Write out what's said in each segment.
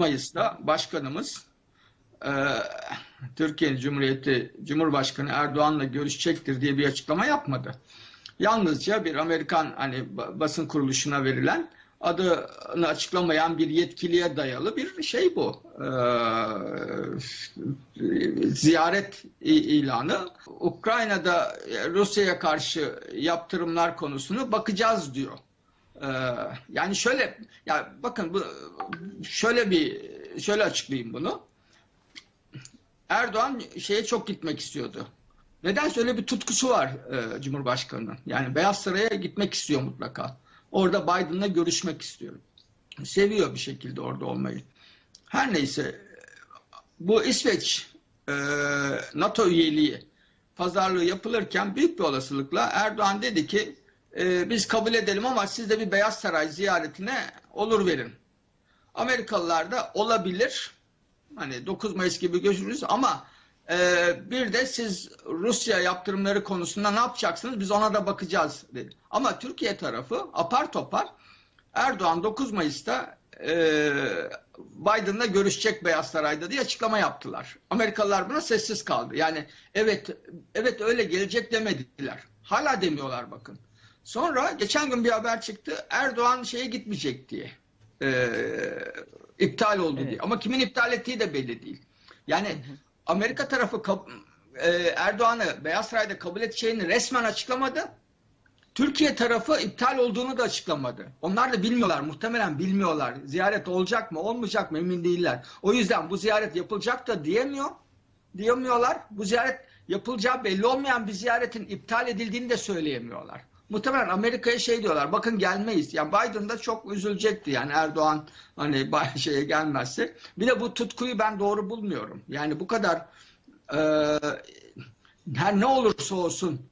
Mayıs'ta başkanımız e, Türkiye Cumhuriyeti Cumhurbaşkanı Erdoğan'la görüşecektir diye bir açıklama yapmadı. Yalnızca bir Amerikan hani basın kuruluşuna verilen adını açıklamayan bir yetkiliye dayalı bir şey bu. Ee, ziyaret ilanı. Ukrayna'da Rusya'ya karşı yaptırımlar konusunu bakacağız diyor. Ee, yani şöyle ya bakın bu şöyle bir şöyle açıklayayım bunu. Erdoğan şeye çok gitmek istiyordu. Neden öyle bir tutkusu var e, Cumhurbaşkanı'nın. Yani Beyaz Saray'a gitmek istiyor mutlaka. Orada Biden'la görüşmek istiyor. Seviyor bir şekilde orada olmayı. Her neyse bu İsveç e, NATO üyeliği pazarlığı yapılırken büyük bir olasılıkla Erdoğan dedi ki e, biz kabul edelim ama siz de bir Beyaz Saray ziyaretine olur verin. Amerikalılar da olabilir. Hani 9 Mayıs gibi görüşürüz ama e, bir de siz Rusya yaptırımları konusunda ne yapacaksınız biz ona da bakacağız dedi. Ama Türkiye tarafı apar topar Erdoğan 9 Mayıs'ta e, Biden'la görüşecek Beyaz Saray'da diye açıklama yaptılar. Amerikalılar buna sessiz kaldı. Yani evet evet öyle gelecek demediler. Hala demiyorlar bakın. Sonra geçen gün bir haber çıktı. Erdoğan şeye gitmeyecek diye. E, iptal oldu evet. diye. Ama kimin iptal ettiği de belli değil. Yani. Amerika tarafı e, Erdoğan'ı Beyaz Saray'da kabul edeceğini resmen açıklamadı. Türkiye tarafı iptal olduğunu da açıklamadı. Onlar da bilmiyorlar, muhtemelen bilmiyorlar. Ziyaret olacak mı, olmayacak mı emin değiller. O yüzden bu ziyaret yapılacak da diyemiyor. Diyemiyorlar. Bu ziyaret yapılacağı belli olmayan bir ziyaretin iptal edildiğini de söyleyemiyorlar. Muhtemelen Amerika'ya şey diyorlar. Bakın gelmeyiz. Yani Biden da çok üzülecekti. Yani Erdoğan hani şeye gelmezse. Bir de bu tutkuyu ben doğru bulmuyorum. Yani bu kadar e, her ne olursa olsun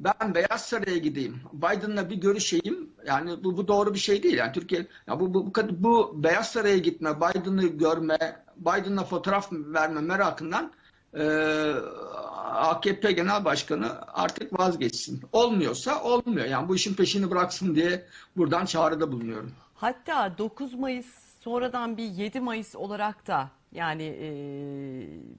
ben Beyaz Saray'a gideyim, Biden'la bir görüşeyim. Yani bu, bu doğru bir şey değil. Yani Türkiye ya bu, bu, bu, bu Beyaz Saray'a gitme, Biden'ı görme, Biden'la fotoğraf verme merakından e, AKP Genel Başkanı artık vazgeçsin. Olmuyorsa olmuyor. Yani bu işin peşini bıraksın diye buradan çağrıda bulunuyorum. Hatta 9 Mayıs sonradan bir 7 Mayıs olarak da yani e,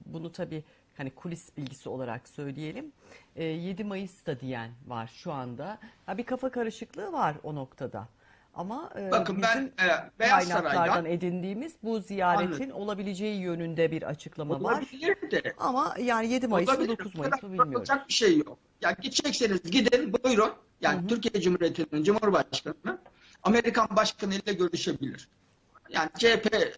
bunu tabii hani kulis bilgisi olarak söyleyelim. E, 7 Mayıs da diyen var şu anda. Ha, bir kafa karışıklığı var o noktada. Ama e, Bakın bizim ben e, Beyaz kaynaklardan edindiğimiz bu ziyaretin Anladım. olabileceği yönünde bir açıklama Olabilir var. De. Ama yani 7 Mayıs mı 9 Mayıs mı bilmiyorum. Olacak bir şey yok. Ya gidecekseniz gidin buyurun. Yani Hı -hı. Türkiye Cumhuriyeti'nin Cumhurbaşkanı Amerikan Başkanı ile görüşebilir. Yani CHP e,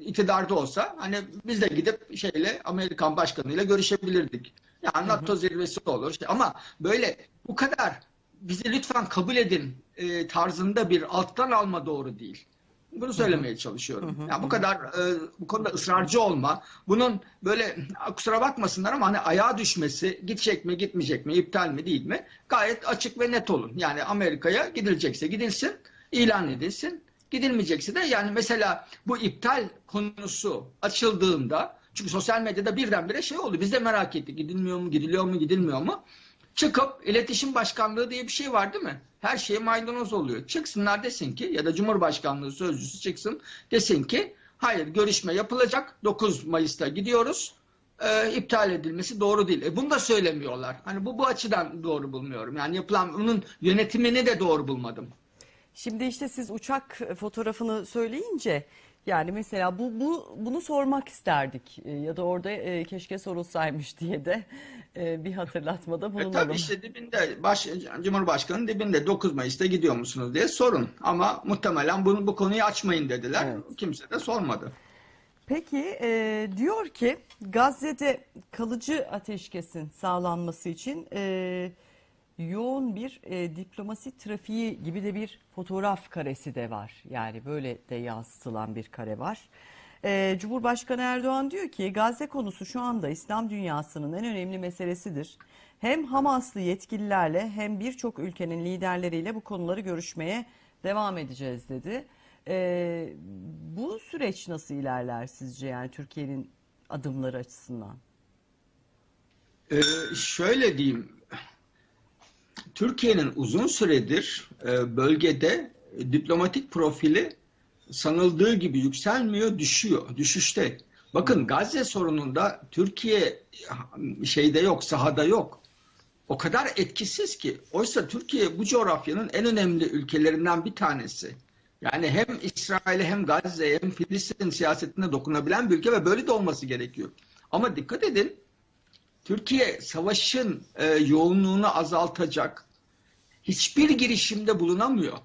iktidarda olsa hani biz de gidip şeyle Amerikan Başkanı ile görüşebilirdik. Yani NATO zirvesi olur. Ama böyle bu kadar bizi lütfen kabul edin e, tarzında bir alttan alma doğru değil. Bunu söylemeye çalışıyorum. Hı, yani bu kadar e, bu konuda ısrarcı olma. Bunun böyle kusura bakmasınlar ama hani ayağa düşmesi gidecek mi gitmeyecek mi iptal mi değil mi gayet açık ve net olun. Yani Amerika'ya gidilecekse gidilsin ilan edilsin. Gidilmeyecekse de yani mesela bu iptal konusu açıldığında çünkü sosyal medyada birdenbire şey oldu. Biz de merak ettik. Gidilmiyor mu, gidiliyor mu, gidilmiyor mu? Çıkıp iletişim başkanlığı diye bir şey var değil mi? Her şey maydanoz oluyor. Çıksınlar desin ki ya da Cumhurbaşkanlığı sözcüsü çıksın desin ki hayır görüşme yapılacak 9 Mayıs'ta gidiyoruz. E, iptal edilmesi doğru değil. E, bunu da söylemiyorlar. Hani bu bu açıdan doğru bulmuyorum. Yani yapılan bunun yönetimini de doğru bulmadım. Şimdi işte siz uçak fotoğrafını söyleyince yani mesela bu, bu bunu sormak isterdik e, ya da orada e, keşke sorulsaymış diye de e, bir hatırlatmada bulunalım. E, tabii işte dibinde baş, Cumhurbaşkanı dibinde 9 Mayıs'ta gidiyor musunuz diye sorun ama muhtemelen bunu bu konuyu açmayın dediler. Evet. Kimse de sormadı. Peki e, diyor ki Gazze'de kalıcı ateşkesin sağlanması için e, yoğun bir e, diplomasi trafiği gibi de bir fotoğraf karesi de var. Yani böyle de yansıtılan bir kare var. E, Cumhurbaşkanı Erdoğan diyor ki Gazze konusu şu anda İslam dünyasının en önemli meselesidir. Hem Hamaslı yetkililerle hem birçok ülkenin liderleriyle bu konuları görüşmeye devam edeceğiz dedi. E, bu süreç nasıl ilerler sizce yani Türkiye'nin adımları açısından? Ee, şöyle diyeyim Türkiye'nin uzun süredir e, bölgede diplomatik profili sanıldığı gibi yükselmiyor, düşüyor, düşüşte. Bakın Gazze sorununda Türkiye şeyde yok, sahada yok. O kadar etkisiz ki. Oysa Türkiye bu coğrafyanın en önemli ülkelerinden bir tanesi. Yani hem İsrail'e hem Gazze'ye hem Filistin siyasetine dokunabilen bir ülke ve böyle de olması gerekiyor. Ama dikkat edin Türkiye savaşın e, yoğunluğunu azaltacak hiçbir girişimde bulunamıyor.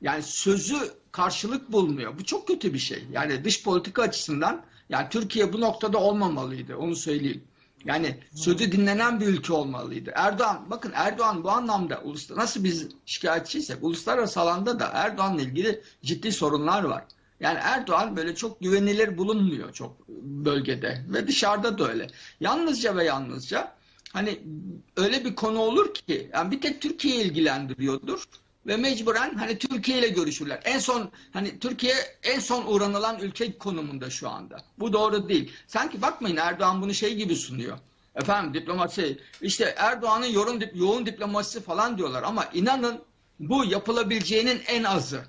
Yani sözü karşılık bulmuyor. Bu çok kötü bir şey. Yani dış politika açısından yani Türkiye bu noktada olmamalıydı. Onu söyleyeyim. Yani sözü dinlenen bir ülke olmalıydı. Erdoğan, bakın Erdoğan bu anlamda nasıl biz şikayetçiysek uluslararası alanda da Erdoğan'la ilgili ciddi sorunlar var. Yani Erdoğan böyle çok güvenilir bulunmuyor çok bölgede ve dışarıda da öyle. Yalnızca ve yalnızca hani öyle bir konu olur ki yani bir tek Türkiye ilgilendiriyordur ve mecburen hani Türkiye ile görüşürler. En son hani Türkiye en son uğranılan ülke konumunda şu anda. Bu doğru değil. Sanki bakmayın Erdoğan bunu şey gibi sunuyor. Efendim diplomasi işte Erdoğan'ın yoğun, yoğun diplomasisi falan diyorlar ama inanın bu yapılabileceğinin en azı.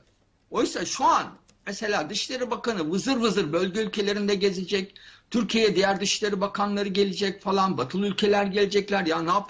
Oysa şu an mesela Dışişleri Bakanı vızır vızır bölge ülkelerinde gezecek. Türkiye'ye diğer Dışişleri Bakanları gelecek falan. Batılı ülkeler gelecekler. Ya ne yapalım?